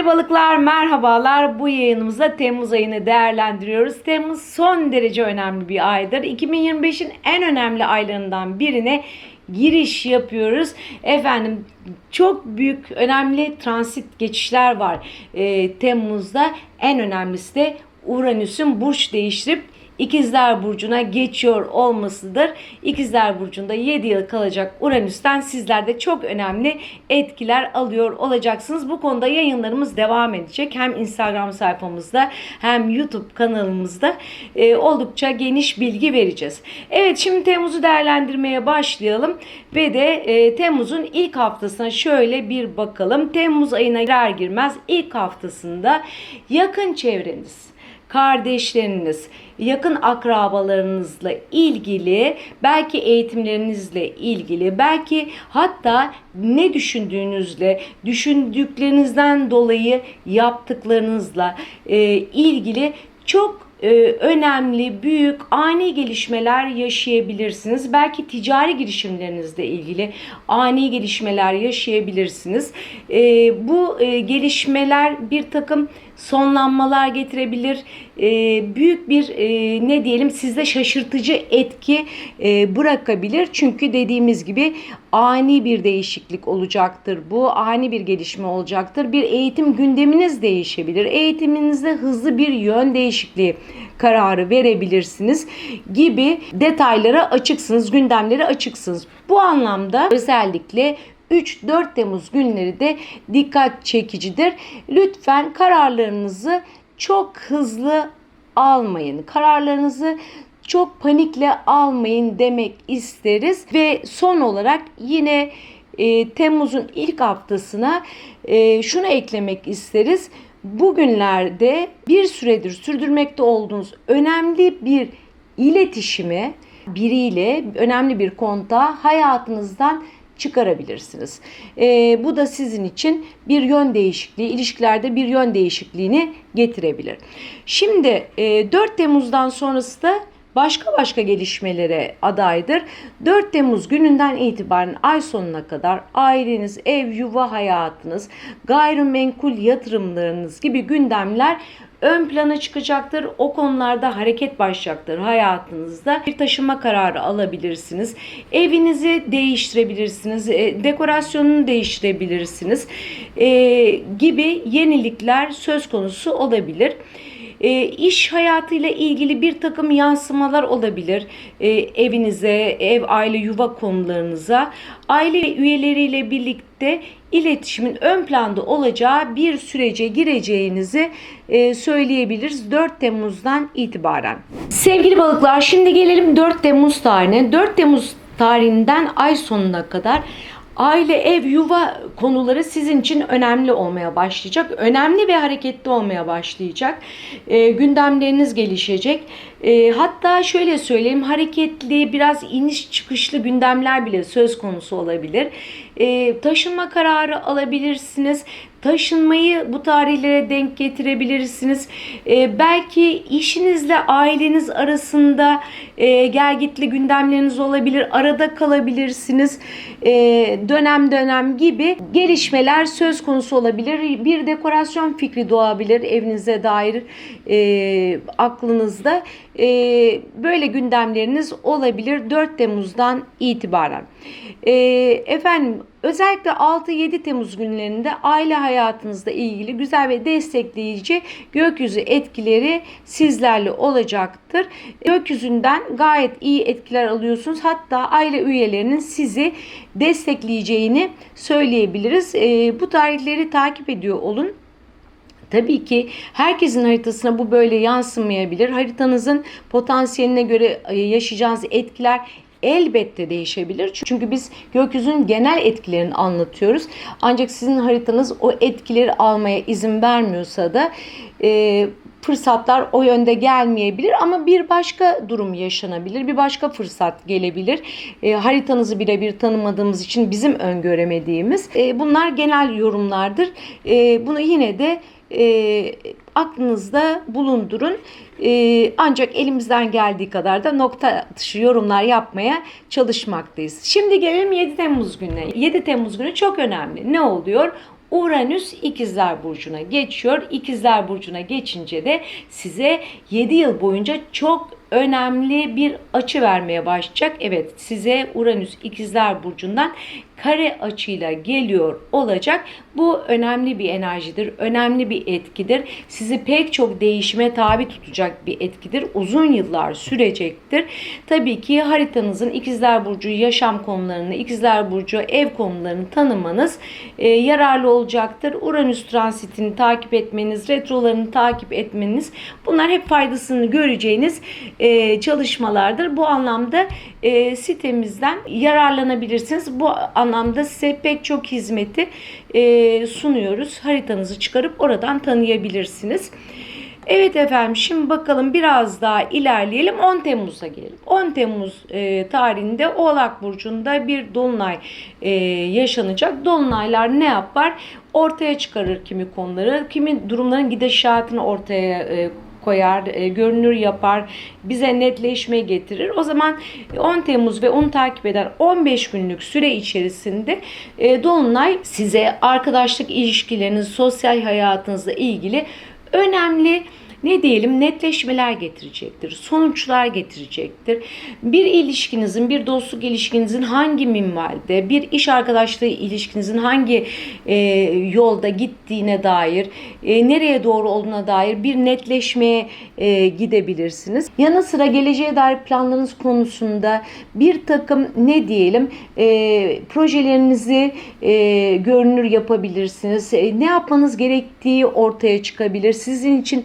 Sevgili balıklar merhabalar. Bu yayınımızda Temmuz ayını değerlendiriyoruz. Temmuz son derece önemli bir aydır. 2025'in en önemli aylarından birine giriş yapıyoruz. Efendim çok büyük önemli transit geçişler var Ee, Temmuz'da. En önemlisi de Uranüs'ün burç değiştirip İkizler Burcu'na geçiyor olmasıdır. İkizler Burcu'nda 7 yıl kalacak Uranüs'ten sizler de çok önemli etkiler alıyor olacaksınız. Bu konuda yayınlarımız devam edecek. Hem Instagram sayfamızda hem YouTube kanalımızda e, oldukça geniş bilgi vereceğiz. Evet şimdi Temmuz'u değerlendirmeye başlayalım ve de e, Temmuz'un ilk haftasına şöyle bir bakalım. Temmuz ayına girer girmez ilk haftasında yakın çevreniz kardeşleriniz, yakın akrabalarınızla ilgili, belki eğitimlerinizle ilgili, belki hatta ne düşündüğünüzle, düşündüklerinizden dolayı yaptıklarınızla e, ilgili çok önemli, büyük, ani gelişmeler yaşayabilirsiniz. Belki ticari girişimlerinizle ilgili ani gelişmeler yaşayabilirsiniz. E, bu e, gelişmeler bir takım sonlanmalar getirebilir. E, büyük bir e, ne diyelim sizde şaşırtıcı etki e, bırakabilir. Çünkü dediğimiz gibi ani bir değişiklik olacaktır. Bu ani bir gelişme olacaktır. Bir eğitim gündeminiz değişebilir. Eğitiminizde hızlı bir yön değişikliği kararı verebilirsiniz gibi detaylara açıksınız, gündemlere açıksınız. Bu anlamda özellikle 3-4 Temmuz günleri de dikkat çekicidir. Lütfen kararlarınızı çok hızlı almayın. Kararlarınızı çok panikle almayın demek isteriz. Ve son olarak yine e, Temmuz'un ilk haftasına e, şunu eklemek isteriz. Bugünlerde bir süredir sürdürmekte olduğunuz önemli bir iletişimi biriyle önemli bir konta hayatınızdan çıkarabilirsiniz. E, bu da sizin için bir yön değişikliği, ilişkilerde bir yön değişikliğini getirebilir. Şimdi e, 4 Temmuz'dan sonrası da başka başka gelişmelere adaydır. 4 Temmuz gününden itibaren ay sonuna kadar aileniz, ev, yuva hayatınız, gayrimenkul yatırımlarınız gibi gündemler ön plana çıkacaktır. O konularda hareket başlayacaktır hayatınızda. Bir taşıma kararı alabilirsiniz. Evinizi değiştirebilirsiniz. E, dekorasyonunu değiştirebilirsiniz. E, gibi yenilikler söz konusu olabilir. E, iş hayatıyla ilgili bir takım yansımalar olabilir. E, evinize, ev, aile, yuva konularınıza. Aile üyeleriyle birlikte iletişimin ön planda olacağı bir sürece gireceğinizi e, söyleyebiliriz 4 Temmuz'dan itibaren. Sevgili balıklar şimdi gelelim 4 Temmuz tarihine. 4 Temmuz tarihinden ay sonuna kadar aile, ev, yuva konuları sizin için önemli olmaya başlayacak. Önemli ve hareketli olmaya başlayacak. E, gündemleriniz gelişecek. E, hatta şöyle söyleyeyim hareketli, biraz iniş çıkışlı gündemler bile söz konusu olabilir. E, taşınma kararı alabilirsiniz. Taşınmayı bu tarihlere denk getirebilirsiniz. E, belki işinizle aileniz arasında e, gelgitli gündemleriniz olabilir. Arada kalabilirsiniz. E, dönem dönem gibi gelişmeler söz konusu olabilir. Bir dekorasyon fikri doğabilir evinize dair e, aklınızda. E, böyle gündemleriniz olabilir 4 Temmuz'dan itibaren. E, efendim özellikle 6-7 Temmuz günlerinde aile hayatınızla ilgili güzel ve destekleyici gökyüzü etkileri sizlerle olacaktır. Gökyüzünden gayet iyi etkiler alıyorsunuz. Hatta aile üyelerinin sizi destekleyeceğini söyleyebiliriz. E, bu tarihleri takip ediyor olun. Tabii ki herkesin haritasına bu böyle yansımayabilir. Haritanızın potansiyeline göre e, yaşayacağınız etkiler elbette değişebilir. Çünkü biz gökyüzünün genel etkilerini anlatıyoruz. Ancak sizin haritanız o etkileri almaya izin vermiyorsa da e, fırsatlar o yönde gelmeyebilir ama bir başka durum yaşanabilir. Bir başka fırsat gelebilir. E, haritanızı birebir tanımadığımız için bizim öngöremediğimiz. E, bunlar genel yorumlardır. E, bunu yine de e, aklınızda bulundurun. E, ancak elimizden geldiği kadar da nokta atışı yorumlar yapmaya çalışmaktayız. Şimdi gelelim 7 Temmuz gününe. 7 Temmuz günü çok önemli. Ne oluyor? Uranüs İkizler Burcu'na geçiyor. İkizler Burcu'na geçince de size 7 yıl boyunca çok önemli bir açı vermeye başlayacak. Evet size Uranüs İkizler Burcu'ndan kare açıyla geliyor olacak. Bu önemli bir enerjidir, önemli bir etkidir. Sizi pek çok değişime tabi tutacak bir etkidir. Uzun yıllar sürecektir. Tabii ki haritanızın İkizler Burcu yaşam konularını, İkizler Burcu ev konularını tanımanız e, yararlı olacaktır. Uranüs transitini takip etmeniz, retrolarını takip etmeniz bunlar hep faydasını göreceğiniz e, çalışmalardır. Bu anlamda e, sitemizden yararlanabilirsiniz. Bu anlamda size pek çok hizmeti e, sunuyoruz. Haritanızı çıkarıp oradan tanıyabilirsiniz. Evet efendim şimdi bakalım biraz daha ilerleyelim 10 Temmuz'a gelelim. 10 Temmuz e, tarihinde Oğlak Burcu'nda bir dolunay e, yaşanacak. Dolunaylar ne yapar? Ortaya çıkarır kimi konuları, kimi durumların gidişatını ortaya e, koyar, e, görünür yapar, bize netleşme getirir. O zaman 10 Temmuz ve onu takip eden 15 günlük süre içerisinde e, Dolunay size arkadaşlık ilişkileriniz, sosyal hayatınızla ilgili önemli ne diyelim netleşmeler getirecektir, sonuçlar getirecektir. Bir ilişkinizin, bir dostluk ilişkinizin hangi minvalde, bir iş arkadaşlığı ilişkinizin hangi e, yolda gittiğine dair, e, nereye doğru olduğuna dair bir netleşmeye e, gidebilirsiniz. Yanı sıra geleceğe dair planlarınız konusunda bir takım ne diyelim e, projelerinizi e, görünür yapabilirsiniz. E, ne yapmanız gerektiği ortaya çıkabilir. Sizin için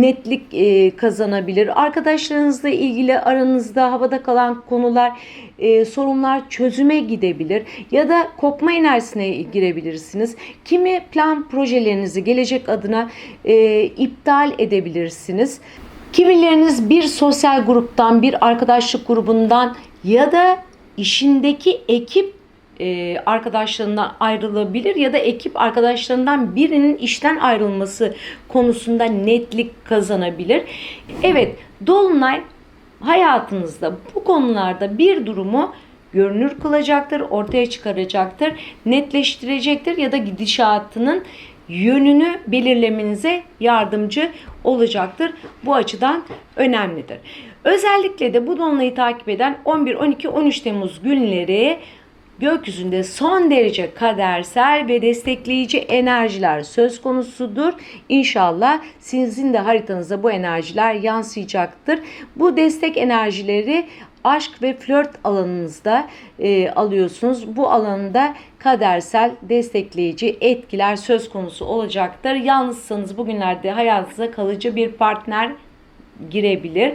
netlik e, kazanabilir. Arkadaşlarınızla ilgili aranızda havada kalan konular, e, sorunlar çözüme gidebilir ya da kopma enerjisine girebilirsiniz. Kimi plan projelerinizi gelecek adına e, iptal edebilirsiniz. Kimileriniz bir sosyal gruptan, bir arkadaşlık grubundan ya da işindeki ekip e, arkadaşlarından ayrılabilir ya da ekip arkadaşlarından birinin işten ayrılması konusunda netlik kazanabilir. Evet, dolunay hayatınızda bu konularda bir durumu görünür kılacaktır, ortaya çıkaracaktır, netleştirecektir ya da gidişatının yönünü belirlemenize yardımcı olacaktır. Bu açıdan önemlidir. Özellikle de bu dolunayı takip eden 11, 12, 13 Temmuz günleri gökyüzünde son derece kadersel ve destekleyici enerjiler söz konusudur. İnşallah sizin de haritanıza bu enerjiler yansıyacaktır. Bu destek enerjileri aşk ve flört alanınızda e, alıyorsunuz. Bu alanda kadersel destekleyici etkiler söz konusu olacaktır. Yalnızsanız bugünlerde hayatınıza kalıcı bir partner girebilir.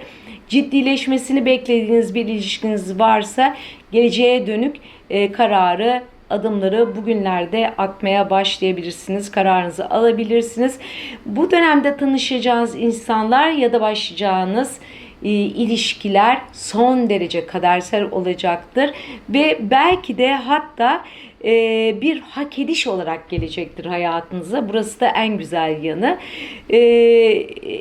Ciddileşmesini beklediğiniz bir ilişkiniz varsa geleceğe dönük e, kararı adımları bugünlerde atmaya başlayabilirsiniz. Kararınızı alabilirsiniz. Bu dönemde tanışacağınız insanlar ya da başlayacağınız e, ilişkiler son derece kadersel olacaktır ve belki de hatta e, bir hak ediş olarak gelecektir hayatınıza. Burası da en güzel yanı. E,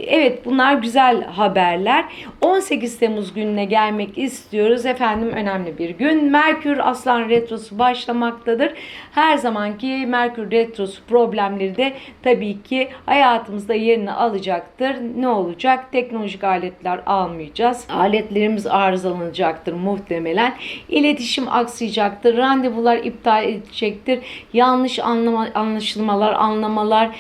evet bunlar güzel haberler. 18 Temmuz gününe gelmek istiyoruz. Efendim önemli bir gün. Merkür Aslan Retrosu başlamaktadır. Her zamanki Merkür Retrosu problemleri de tabii ki hayatımızda yerini alacaktır. Ne olacak? Teknolojik aletler almayacağız. Aletlerimiz arızalanacaktır muhtemelen. İletişim aksayacaktır. Randevular iptal edecektir. Yanlış anlama, anlaşılmalar, anlamalar,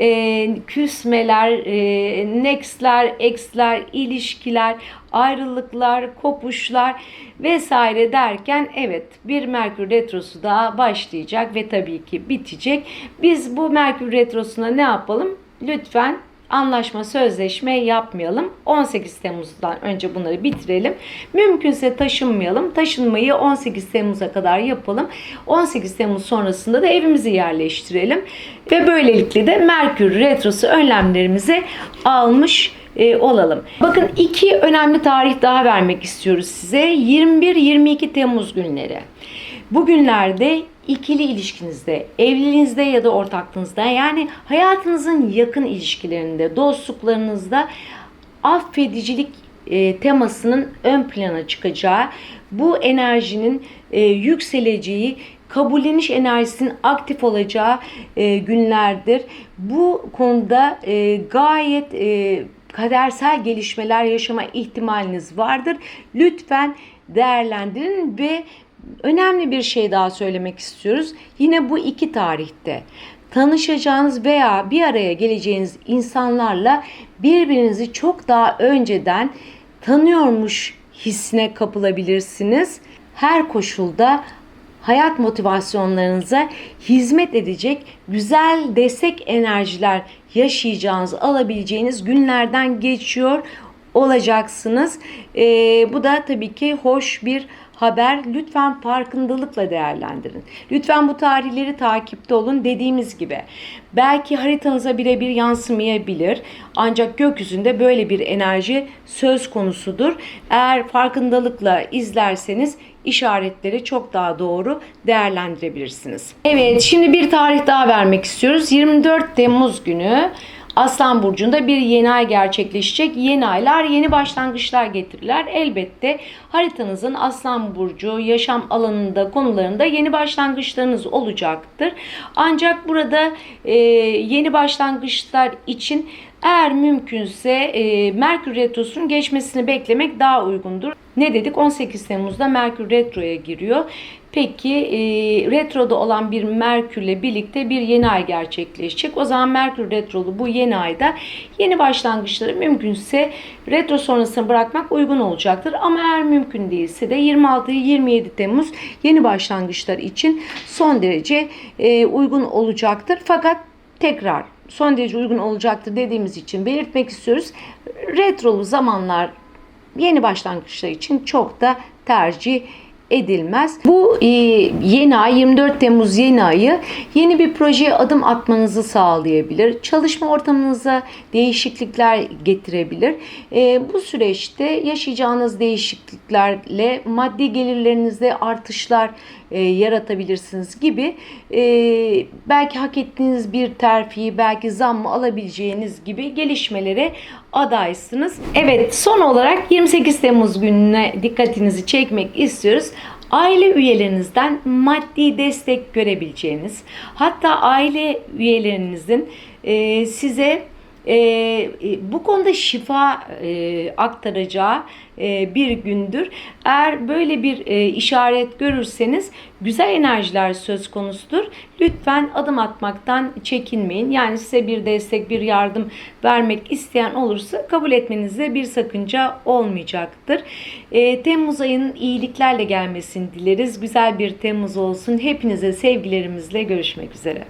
e, küsmeler, e, nextler, ex'ler, ilişkiler, ayrılıklar, kopuşlar vesaire derken evet bir Merkür Retrosu daha başlayacak ve tabii ki bitecek. Biz bu Merkür Retrosu'na ne yapalım? Lütfen anlaşma, sözleşme yapmayalım. 18 Temmuz'dan önce bunları bitirelim. Mümkünse taşınmayalım. Taşınmayı 18 Temmuz'a kadar yapalım. 18 Temmuz sonrasında da evimizi yerleştirelim. Ve böylelikle de Merkür Retrosu önlemlerimizi almış e, olalım. Bakın iki önemli tarih daha vermek istiyoruz size. 21-22 Temmuz günleri. Bugünlerde ikili ilişkinizde, evliliğinizde ya da ortaklığınızda yani hayatınızın yakın ilişkilerinde, dostluklarınızda affedicilik e, temasının ön plana çıkacağı, bu enerjinin e, yükseleceği kabulleniş enerjisinin aktif olacağı e, günlerdir. Bu konuda e, gayet e, kadersel gelişmeler yaşama ihtimaliniz vardır. Lütfen değerlendirin ve önemli bir şey daha söylemek istiyoruz. Yine bu iki tarihte tanışacağınız veya bir araya geleceğiniz insanlarla birbirinizi çok daha önceden tanıyormuş hissine kapılabilirsiniz. Her koşulda hayat motivasyonlarınıza hizmet edecek güzel destek enerjiler yaşayacağınız, alabileceğiniz günlerden geçiyor olacaksınız. Ee, bu da tabii ki hoş bir haber. Lütfen farkındalıkla değerlendirin. Lütfen bu tarihleri takipte olun. Dediğimiz gibi belki haritanıza birebir yansımayabilir. Ancak gökyüzünde böyle bir enerji söz konusudur. Eğer farkındalıkla izlerseniz işaretleri çok daha doğru değerlendirebilirsiniz. Evet, şimdi bir tarih daha vermek istiyoruz. 24 Temmuz günü Aslan Burcu'nda bir yeni ay gerçekleşecek. Yeni aylar yeni başlangıçlar getirirler. Elbette haritanızın Aslan Burcu yaşam alanında konularında yeni başlangıçlarınız olacaktır. Ancak burada e, yeni başlangıçlar için eğer mümkünse e, Merkür Retrosu'nun geçmesini beklemek daha uygundur. Ne dedik? 18 Temmuz'da Merkür Retro'ya giriyor. Peki e, retroda olan bir Merkürle birlikte bir yeni ay gerçekleşecek. O zaman Merkür retrolu bu yeni ayda yeni başlangıçları mümkünse retro sonrasını bırakmak uygun olacaktır. Ama eğer mümkün değilse de 26-27 Temmuz yeni başlangıçlar için son derece e, uygun olacaktır. Fakat tekrar son derece uygun olacaktır dediğimiz için belirtmek istiyoruz. Retrolu zamanlar yeni başlangıçlar için çok da tercih edilmez. Bu e, yeni ay 24 Temmuz yeni ayı yeni bir projeye adım atmanızı sağlayabilir. Çalışma ortamınıza değişiklikler getirebilir. E, bu süreçte yaşayacağınız değişikliklerle maddi gelirlerinizde artışlar e, yaratabilirsiniz gibi e, belki hak ettiğiniz bir terfi, belki zam mı alabileceğiniz gibi gelişmelere adaysınız. Evet son olarak 28 Temmuz gününe dikkatinizi çekmek istiyoruz. Aile üyelerinizden maddi destek görebileceğiniz, hatta aile üyelerinizin e, size e, bu konuda şifa e, aktaracağı e, bir gündür. Eğer böyle bir e, işaret görürseniz güzel enerjiler söz konusudur. Lütfen adım atmaktan çekinmeyin. Yani size bir destek, bir yardım vermek isteyen olursa kabul etmenizde bir sakınca olmayacaktır. E, Temmuz ayının iyiliklerle gelmesini dileriz. Güzel bir Temmuz olsun. Hepinize sevgilerimizle görüşmek üzere.